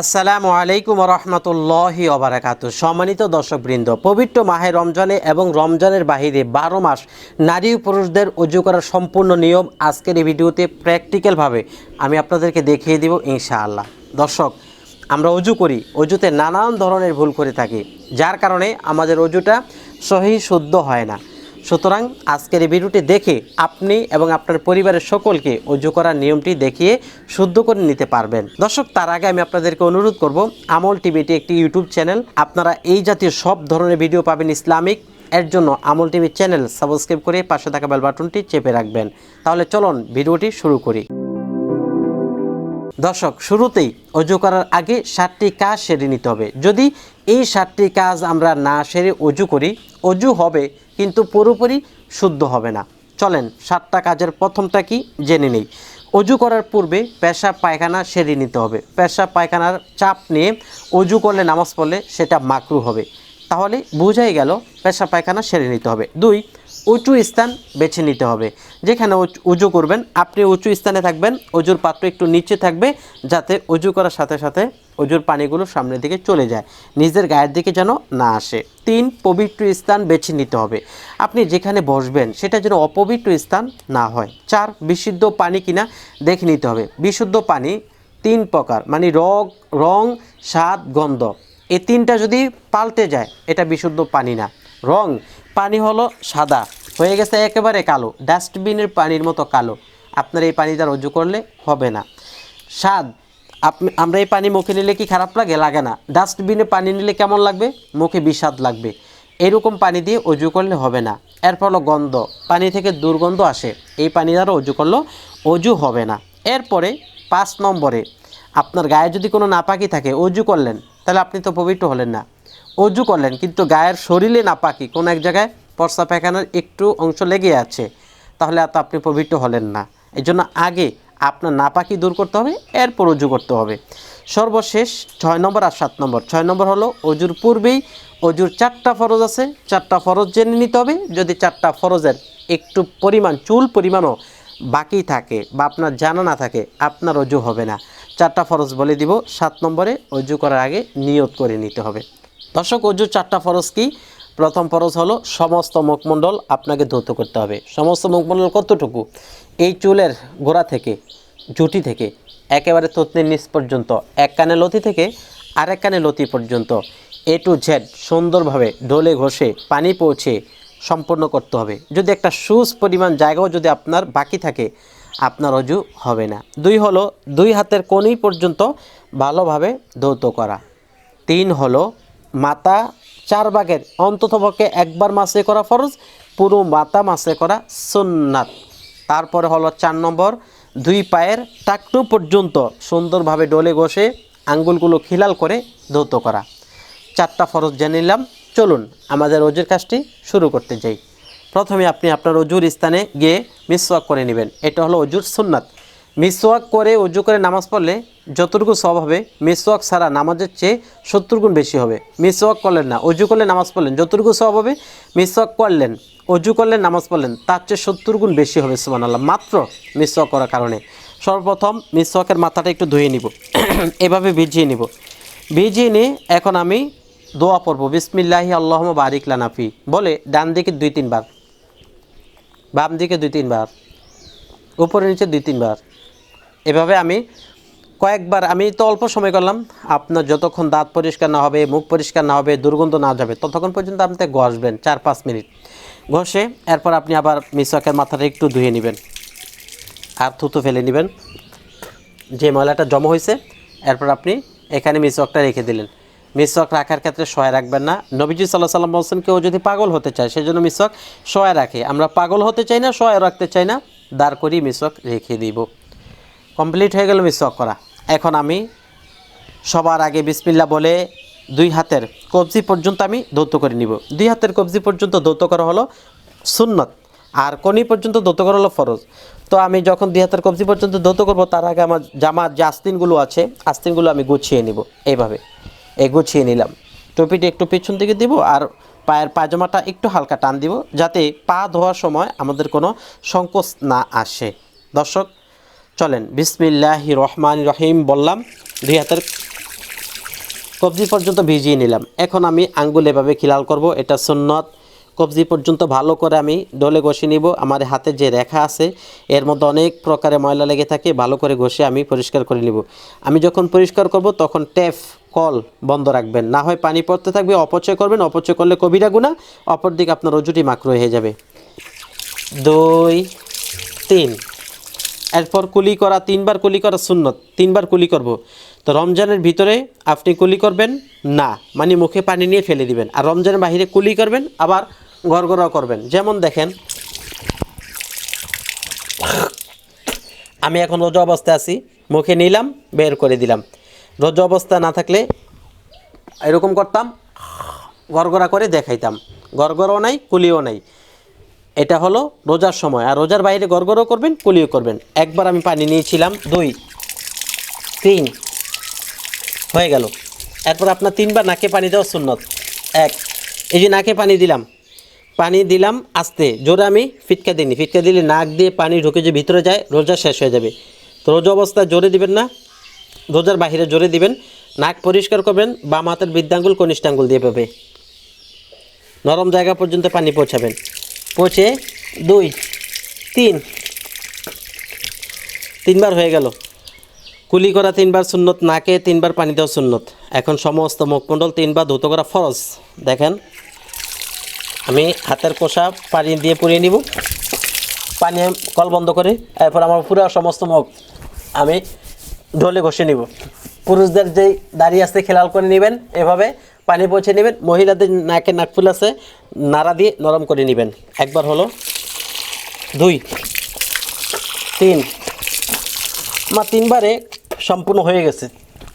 আসসালামু আলাইকুম রহমতুল্লাহি অবরাকাত সম্মানিত দর্শকবৃন্দ, পবিত্র মাহে রমজানে এবং রমজানের বাহিরে বারো মাস নারী পুরুষদের অজু করার সম্পূর্ণ নিয়ম আজকের এই ভিডিওতে প্র্যাকটিক্যালভাবে আমি আপনাদেরকে দেখিয়ে দিব ইনশাআল্লাহ। দর্শক, আমরা অজু করি অজুতে নানান ধরনের ভুল করে থাকি, যার কারণে আমাদের অজুটা সহি শুদ্ধ হয় না। সুতরাং আজকের এই ভিডিওটি দেখে আপনি এবং আপনার পরিবারের সকলকে অজু করার নিয়মটি দেখিয়ে শুদ্ধ করে নিতে পারবেন। দর্শক, তার আগে আমি আপনাদেরকে অনুরোধ করব, আমল টিভিটি একটি ইউটিউব চ্যানেল। আপনারা এই জাতীয় সব ধরনের ভিডিও পাবেন ইসলামিক। এর জন্য আমল টিভি চ্যানেল সাবস্ক্রাইব করে পাশে থাকা বেল বাটনটি চেপে রাখবেন। তাহলে চলুন ভিডিওটি শুরু করি। দর্শক, শুরুতেই অজু করার আগে সাতটি কাজ সেরে নিতে হবে। যদি এই সাতটি কাজ আমরা না সেরে অজু করি। অজু হবে, কিন্তু পুরোপুরি শুদ্ধ হবে না। চলেন, সাতটা কাজের প্রথমটা কি জেনে নেই। অজু করার পূর্বে পেশা, পায়খানা সেরে নিতে হবে। পেশা, পায়খানার চাপ নিয়ে অজু করলে নামাজ পড়লে সেটা মাকরু হবে। তাহলে বোঝাই গেল, পেশা, পায়খানা সেরে নিতে হবে। দুই উঁচু স্থান বেছে নিতে হবে। যেখানে উচ- উজু করবেন, আপনি উঁচু স্থানে থাকবেন অজুর পাত্র একটু নিচে থাকবে, যাতে অজু করার সাথে সাথে অজুর পানিগুলো সামনের দিকে চলে যায়। নিজের গায়ের দিকে যেন না আসে। তিন, পবিত্র স্থান বেছে নিতে হবে। আপনি যেখানে বসবেন, সেটা যেন অপবিত্র স্থান না হয়। চার, বিশুদ্ধ পানি কিনা দেখে নিতে হবে। বিশুদ্ধ পানি তিন প্রকার মানে রগ, রং, স্বাদ, গন্ধ। এই তিনটা যদি পাল্টে যায়, এটা বিশুদ্ধ পানি না। রং পানি হলো সাদা। হয়ে গেছে একেবারে কালো। ডাস্টবিনের পানির মতো কালো। আপনার এই পানি দ্বারা রজ্জু করলে হবে না। স্বাদ। আপনি আমরা এই পানি মুখে নিলে কি খারাপ লাগে? লাগে না। ডাস্টবিনে পানি নিলে কেমন লাগবে? মুখে বিষাদ লাগবে। এরকম পানি দিয়ে অজু করলে হবে না। এর ফলে গন্ধ। পানি থেকে দুর্গন্ধ আসে। এই পানি দ্বারা অজু করলেও অজু হবে না। এরপরে পাঁচ নম্বরে। আপনার গায়ে যদি কোনো নাপাকি থাকে অজু করলেন, তাহলে আপনি তো পবিত্র হলেন না। অজু করলেন, কিন্তু গায়ের শরীরে না নাপাকি, কোনো এক জায়গায় পর্সা পায়খানার একটু অংশ লেগে আছে, তাহলে আর তো আপনি পবিত্র হলেন না। এই জন্য আগে আপনার নাপাকি দূর করতে হবে, এরপর অজু করতে হবে। সর্বশেষ ছয় নম্বর আর সাত নম্বর। ছয় নম্বর হলো অজুর পূর্বেই অজুর চারটা ফরজ আছে, চারটা ফরজ জেনে নিতে হবে। যদি চারটা ফরজের একটু পরিমাণ, চুল পরিমাণও বাকি থাকে বা আপনার জানা না থাকে, আপনার অজু হবে না। চারটা ফরজ বলে দিব, সাত নম্বরে অজু করার আগে নিয়ত করে নিতে হবে। দর্শক অজুর চারটা ফরজ কি? প্রথম ফরজ হলো সমস্ত মুখমণ্ডল আপনাকে ধৌত করতে হবে। সমস্ত মুখমণ্ডল কতটুকু? এই চুলের গোড়া থেকে, জুটি থেকে, একেবারে তত্নের নিচ পর্যন্ত, এক কানে লতি থেকে আরেক কানে লতি পর্যন্ত এ টু জেড সুন্দরভাবে ডোলে ঘষে পানি পৌঁছে সম্পূর্ণ করতে হবে। যদি একটা সুস পরিমাণ জায়গাও যদি আপনার বাকি থাকে, আপনার অজু হবে না। দুই হলো, দুই হাতের কোনি পর্যন্ত ভালোভাবে ধৌত করা। তিন হলো মাথা চার ভাগের অন্ততপক্ষে একবার মাসে করা ফরজ, পুরো মাথা মাসে করা সুন্নাত। তারপরে হলো চার নম্বর, দুই পায়ের টাকটু পর্যন্ত সুন্দরভাবে ডলে ঘষে আঙ্গুলগুলো খিলাল করে ধৌত করা। চারটা ফরজ জেনে নিলাম, চলুন আমাদের অজুর কাজটি শুরু করতে যাই। প্রথমে আপনি আপনার অজুর স্থানে গিয়ে মিসওয়াক করে নেবেন, এটা হলো অজুর সুন্নাত। মিসওয়াক করে অজু করে নামাজ পড়লে যতটুকু সব হবে, মিসওয়াক ছাড়া নামাজের চেয়ে সত্তর গুণ বেশি হবে। মিসওয়াক করলেন না অজু করলে নামাজ পড়লেন। যতটুকু সব হবে, মিসওয়াক করলেন অজু করলেন নামাজ পড়লেন, তার চেয়ে সত্তর গুণ বেশি হবে সুমান আল্লাহ মাত্র মিসওয়াক করার কারণে। সর্বপ্রথম মিসওয়াকের মাথাটা একটু ধুয়ে নিব। এভাবে ভিজিয়ে নিব। ভিজিয়ে নিয়ে এখন আমি দোয়া পড়ব। বিসমিল্লাহি আল্লাহ বারিক লানাফি বলে ডান দিকে দুই তিনবার, বাম দিকে দুই তিনবার উপরে নিচে দুই তিনবার। এভাবে আমি কয়েকবার, আমি তো অল্প সময় করলাম, আপনার যতক্ষণ দাঁত পরিষ্কার না হবে, মুখ পরিষ্কার না হবে, দুর্গন্ধ না যাবে, ততক্ষণ পর্যন্ত আপনি ঘষবেন চার পাঁচ মিনিট। ঘষে, এরপর আপনি আবার মিসওয়াকের মাথাটা একটু ধুয়ে নেবেন আর থুতু ফেলে নেবেন। যে ময়লাটা জমা হয়েছে, এরপর আপনি এখানে মিসওয়াকটা রেখে দিলেন। মিসওয়াক রাখার ক্ষেত্রে সহায় রাখবেন না। নবীজি সাল্লাহ সাল্লাম বলছেন, কেউ যদি পাগল হতে চায়, সেজন্য মিসওয়াক সহায় রাখে। আমরা পাগল হতে চাই না সহায় রাখতে চাই না, দাঁড় করিয়ে মিসওয়াক রেখে দিব। কমপ্লিট হয়ে গেল মিসওয়াক করা এখন আমি সবার আগে বিসমিল্লা বলে দুই হাতের কবজি পর্যন্ত আমি দৌত করে নিব। দুই হাতের কবজি পর্যন্ত দৌত করা হলো সুন্নত, আর কনি পর্যন্ত দৌত করা হলো ফরজ। তো আমি যখন দুই হাতের কবজি পর্যন্ত দৌত করব, তার আগে আমার জামার যে আস্তিনগুলো আছে, আস্তিনগুলো আমি গুছিয়ে নিব এইভাবে। এই গুছিয়ে নিলাম। টুপিটি একটু পিছন দিকে দিব, আর পায়ের পায়জামাটা একটু হালকা টান দিব, যাতে পা ধোয়ার সময় আমাদের কোনো সংকোচ না আসে। দর্শক চলেন, বিসমিল্লাহি রহমান রহিম বললাম, দুই হাতের কবজি পর্যন্ত ভিজিয়ে নিলাম। এখন আমি আঙ্গুল এভাবে খিলাল করব, এটা সুন্নত। কবজি পর্যন্ত ভালো করে আমি ডলে ঘষে নিব। আমার হাতে যে রেখা আছে, এর মধ্যে অনেক প্রকারে ময়লা লেগে থাকে, ভালো করে ঘষে আমি পরিষ্কার করে নিব। আমি যখন পরিষ্কার করব, তখন ট্যাপ, কল বন্ধ রাখবেন। না হয় পানি পড়তে থাকবে, অপচয় করবেন। অপচয় করলে কবিরা গুণা অপরদিকে আপনার রজুটি মাকড় হয়ে যাবে। দুই, তিন। এরপর কুলি করা, তিনবার কুলি করা সুন্নত, তিনবার কুলি করব। তো রমজানের ভিতরে আপনি কুলি করবেন? না মানে মুখে পানি নিয়ে ফেলে দিবেন। আর রমজানের বাহিরে কুলি করবেন, আবার গড়গড়াও করবেন। যেমন দেখেন, আমি এখন রোজা অবস্থায় আছি, মুখে নিলাম, বের করে দিলাম। রোজা অবস্থা না থাকলে এরকম করতাম, গড়গড়া করে দেখাইতাম। গড়গড়াও নাই, কুলিও নাই। এটা হলো রোজার সময়। আর রোজার বাইরে গড়গড়ও করবেন, কুলিও করবেন। একবার আমি পানি নিয়েছিলাম, দুই, তিন, হয়ে গেল। এরপর আপনার তিনবার নাকে পানি দেওয়া সুন্নত। এক, এই যে নাকে পানি দিলাম পানি দিলাম আস্তে, জোরে আমি ফিটকা দিইনি। ফিটকা দিলে নাক দিয়ে পানি ঢুকে যে ভিতরে যায়, রোজা শেষ হয়ে যাবে। তো রোজা অবস্থায় জোরে দিবেন না, রোজার বাহিরে জোরে দিবেন। নাক পরিষ্কার করবেন, বাম হাতের বৃদ্ধাঙ্গুল কনিষ্ঠাঙ্গুল দিয়ে পাবে। নরম জায়গা পর্যন্ত পানি পৌঁছাবেন। পৌঁছে দুই, তিন। তিনবার হয়ে গেল। কুলি করা তিনবার সুন্নত নাকে তিনবার পানি দেওয়া সুন্নত। এখন সমস্ত মুখমণ্ডল তিনবার ধুতো করা ফরজ। দেখেন, আমি হাতের কোষা পানি দিয়ে পুড়িয়ে নিব। পানি কল বন্ধ করে, এরপর আমার পুরো সমস্ত মুখ আমি ঢোলে ঘষে নিব। পুরুষদের যেই দাঁড়িয়ে আসতে খেলাল করে নেবেন, এভাবে পানি পৌঁছে নেবেন, মহিলাদের নাকে নাকফুল আছে, নাড়া দিয়ে নরম করে নেবেন। একবার হলো, দুই, তিন। আমার তিনবারে সম্পূর্ণ হয়ে গেছে।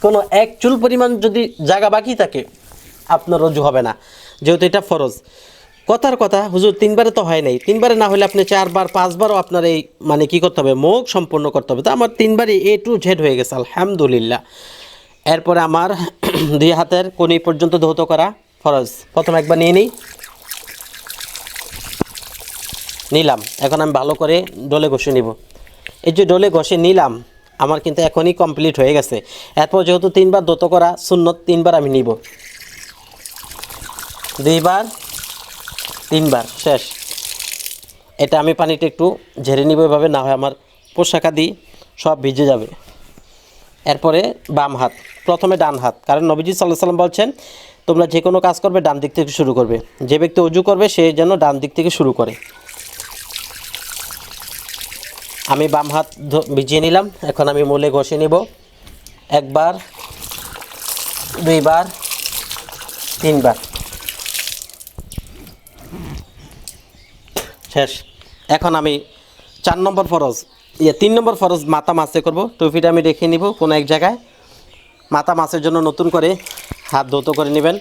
কোনো এক চুল পরিমাণ যদি জায়গা বাকি থাকে, আপনার রজু হবে না, যেহেতু এটা ফরজ। কথার কথা, হুজুর, তিনবারে তো হয় নাই। তিনবারে না হলে আপনি চারবার, পাঁচবারও আপনার এই মানে কি করতে হবে, মুখ সম্পূর্ণ করতে হবে। তো আমার তিনবারই এ টু জেড হয়ে গেছে, আলহামদুলিল্লাহ। এরপরে আমার দুই হাতের কোনি পর্যন্ত ধৌত করা ফরজ। প্রথম একবার নিয়ে নিই। নিলাম। এখন আমি ভালো করে ডলে ঘষে নিব। এই যে ডলে ঘষে নিলাম, আমার কিন্তু এখনই কমপ্লিট হয়ে গেছে। এরপর যেহেতু তিনবার দত করা শূন্য তিনবার আমি নিব। দুইবার, তিনবার, শেষ। এটা আমি পানিটা একটু ঝেড়ে নিব। এভাবে না হয় আমার পোশাকা দিই সব ভিজে যাবে। এরপরে বাম হাত, প্রথমে ডান হাত। কারণ নবীজি সাল্লাহ সাল্লাম বলছেন, তোমরা যে কোনো কাজ করবে, ডান দিক থেকে শুরু করবে। যে ব্যক্তি অজু করবে, সে যেন ডান দিক থেকে শুরু করে। আমি বাম হাত ভিজিয়ে নিলাম। এখন আমি মূলে ঘষে নিব। একবার, দুইবার, তিনবার। শেষ। এখন আমি চার নম্বর ফরজ। ইয়ে তিন নম্বর ফরজ মাথা মাছে করব। টুপিটা আমি রেখে নিব কোনো এক জায়গায়। মাথা মাছের জন্য নতুন করে হাত ধৌত করে নেবেন।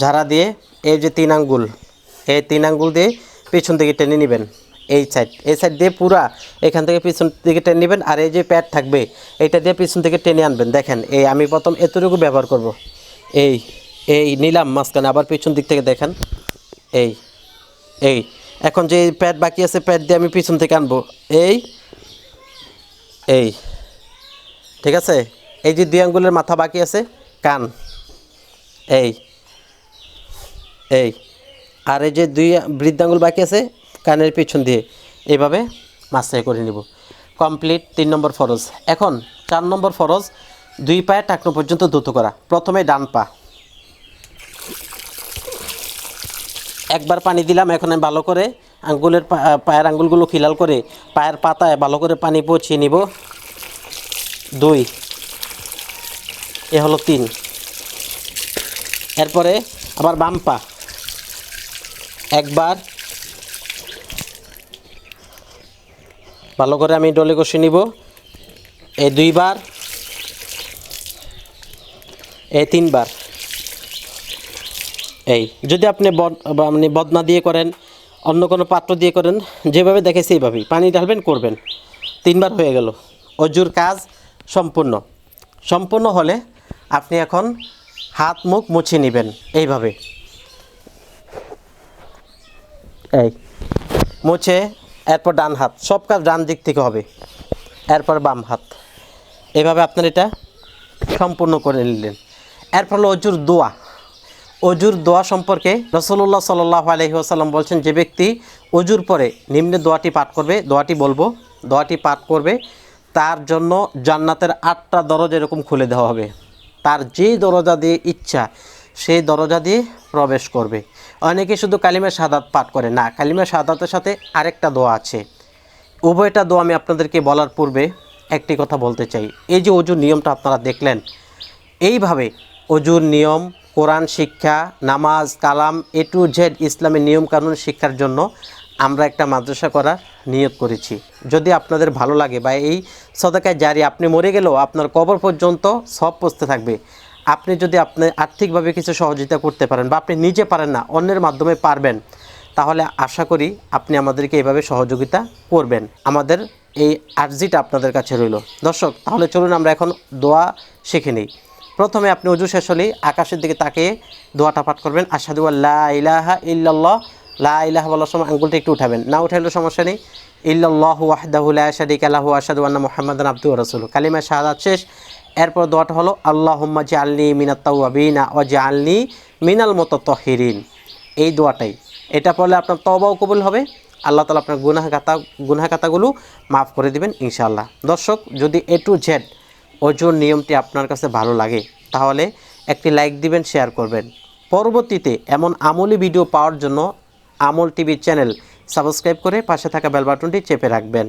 ঝাড়া দিয়ে এই যে তিন আঙ্গুল, এই তিন আঙ্গুল দিয়ে পিছন দিকে টেনে নেবেন। এই সাইড এই সাইড দিয়ে পুরা এখান থেকে পিছন দিকে টেনে নেবেন। আর এই যে প্যাড থাকবে এইটা দিয়ে পিছন থেকে টেনে আনবেন। দেখেন, এই আমি প্রথম এতটুকু ব্যবহার করব। এই এই নিলাম মাঝখানে, আবার পিছন দিক থেকে দেখেন। এই এই, এখন যে প্যাড বাকি আছে প্যাড দিয়ে আমি পিছন থেকে আনব। এই এই, ঠিক আছে? এই যে দুই আঙ্গুলের মাথা বাকি আছে, কান। এই এই, আর এই যে দুই বৃদ্ধাঙ্গুল বাকি আছে, কানের পিছন দিয়ে। এইভাবে মাছটাই করে নিব। কমপ্লিট তিন নম্বর ফরজ। এখন চার নম্বর ফরজ, দুই পায়ে টাকনো পর্যন্ত দ্রুত করা। প্রথমে ডান পা। একবার পানি দিলাম, এখন আমি ভালো করে আঙ্গুলের পায়ের আঙ্গুলগুলো খিলাল করে পায়ের পাতায় ভালো করে পানি পৌঁছিয়ে নিব। দুই। এ হলো তিন। এরপরে আবার বাম পা। একবার ভালো করে আমি ডলে কষে নিব। এই দুইবার, এই তিনবার। এই, যদি আপনি আপনি বদনা দিয়ে করেন, অন্য কোনো পাত্র দিয়ে করেন, যেভাবে দেখে সেইভাবেই। পানি ঢালবেন, করবেন। তিনবার হয়ে গেল। অজুর কাজ সম্পূর্ণ। সম্পূর্ণ হলে আপনি এখন হাত মুখ মুছে নেবেন এইভাবে। এই, মুছে এরপর ডান হাত। সব কাজ ডান দিক থেকে হবে। এরপর বাম হাত। এভাবে আপনার এটা সম্পূর্ণ করে নিলেন। এরপর হলো অজুর দোয়া। অজুর দোয়া সম্পর্কে রসল্লাহ সাল্লাহ আলহি আসাল্লাম বলছেন, যে ব্যক্তি অজুর পরে নিম্নে দোয়াটি পাঠ করবে, দোয়াটি বলব, দোয়াটি পাঠ করবে, তার জন্য জান্নাতের আটটা দরজা এরকম খুলে দেওয়া হবে। তার যে দরজা দিয়ে ইচ্ছা, সেই দরজা দিয়ে প্রবেশ করবে। অনেকে শুধু কালিমা সাদাত পাঠ করে। না, কালিমা সাদাতের সাথে আরেকটা দোয়া আছে। উভয়টা দোয়া আমি আপনাদেরকে বলার পূর্বে একটি কথা বলতে চাই। এই যে অজুর নিয়মটা আপনারা দেখলেন, এইভাবে অজুর নিয়ম কোরআন, শিক্ষা, নামাজ, কালাম এ টু জেড ইসলামের নিয়মকানুন শিক্ষার জন্য আমরা একটা মাদ্রাসা করার নিয়ত করেছি। যদি আপনাদের ভালো লাগে বা এই সদাকায় জারি আপনি মরে গেলেও আপনার কবর পর্যন্ত সব পৌঁছতে থাকবে। আপনি যদি আপনি আর্থিকভাবে কিছু সহযোগিতা করতে পারেন বা আপনি নিজে পারেন না, অন্যের মাধ্যমে পারবেন, তাহলে আশা করি আপনি আমাদেরকে এভাবে সহযোগিতা করবেন। আমাদের এই আর্জিটা আপনাদের কাছে রইল। দর্শক, তাহলে চলুন আমরা এখন দোয়া শিখে নিই। প্রথমে আপনি অজু শেষ হলেই আকাশের দিকে তাকিয়ে দোয়াটা পাঠ করবেন আসাদু আল্লাহ ইলাহা ইল্লাল্লাহ। লা ইলাহা বলার সময় আঙ্গুলটা একটু উঠাবেন, না উঠাইলে সমস্যা নেই। ইল্লাল্লাহ ওয়াহদাহু লা শারিকা লাহু আশহাদু আন্না মুহাম্মাদান আবদুহু ওয়া রাসূলুহু। কালিমা শাহাদাত শেষ। এরপর দোয়াটা হলো, আল্লাহুম্মা জাআলনি মিনাত তাওয়াবিনা ওয়া জাআলনি মিনাল মুতাতাহহিরিন এই দোয়াটাই। এটা পড়লে আপনার তবাও কবুল হবে। আল্লাহ তালা আপনার গুনাহ খাতা গুনাহ খাতাগুলো মাফ করে দিবেন ইনশাআল্লাহ। দর্শক, যদি এ টু জেড ওজোর নিয়মটি আপনার কাছে ভালো লাগে, তাহলে একটি লাইক দিবেন, শেয়ার করবেন। পরবর্তীতে এমন আমলি ভিডিও পাওয়ার জন্য আমল টিভির চ্যানেল সাবস্ক্রাইব করে পাশে থাকা বেল বাটনটি চেপে রাখবেন।